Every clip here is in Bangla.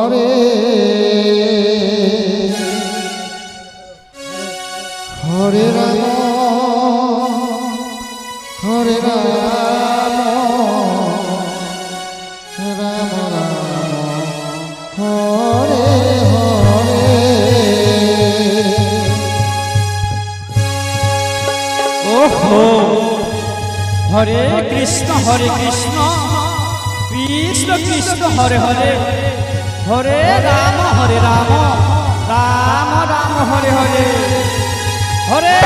হরে হরে রাম হরে রাম রাম রাম, হরে হরে। ওহো, হরে কৃষ্ণ হরে কৃষ্ণ। কৃষ্ণ কৃষ্ণ, হরে হরে। হরে রাম হরে রাম। রাম রাম, হরে হরে। হরে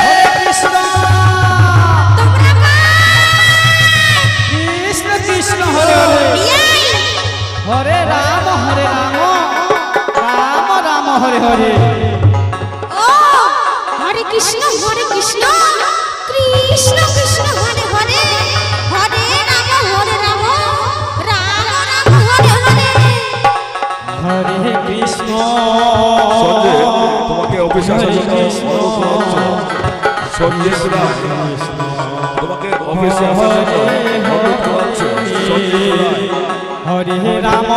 কৃষ্ণ। কৃষ্ণ কৃষ্ণ, হরে হরে। হরে রাম হরে রাম। রাম রাম, হরে হরে। ও, হরে কৃষ্ণ হরে কৃষ্ণ। কৃষ্ণ কৃষ্ণ, হরে হরে। হরে কৃষ্ণ। সঞ্জয় তোমাকে অফিসে আসার জন্য সঞ্জয় রায় তোমাকে অফিসে আসার জন্য হরে রাম।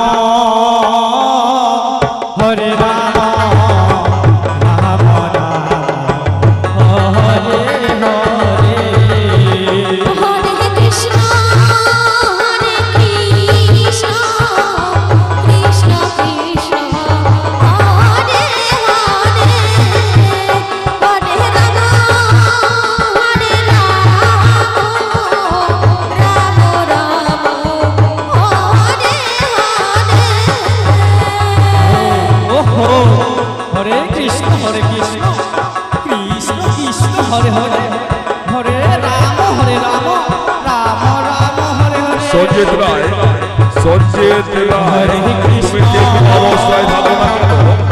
হরে কৃষ্ণ হরে কৃষ্ণ কৃষ্ণ কৃষ্ণ হরে হরে হরে রাম হরে রাম রাম রাম হরে হরে। সজ্জিত রায় সজ্জিত তুমি যে অবস্থায় ভাবে না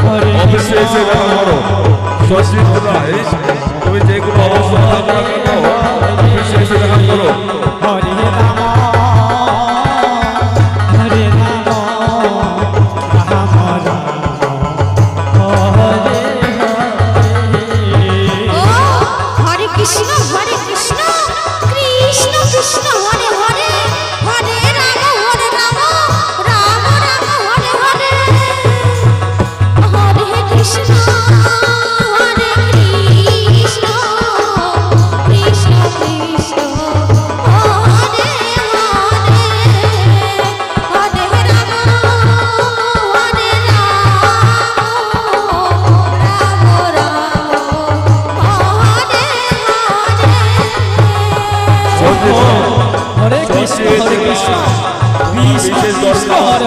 হরে অফিসে এসে দেখা করো। সজ্জিত রায় তুমি যে কোনো অবস্থায়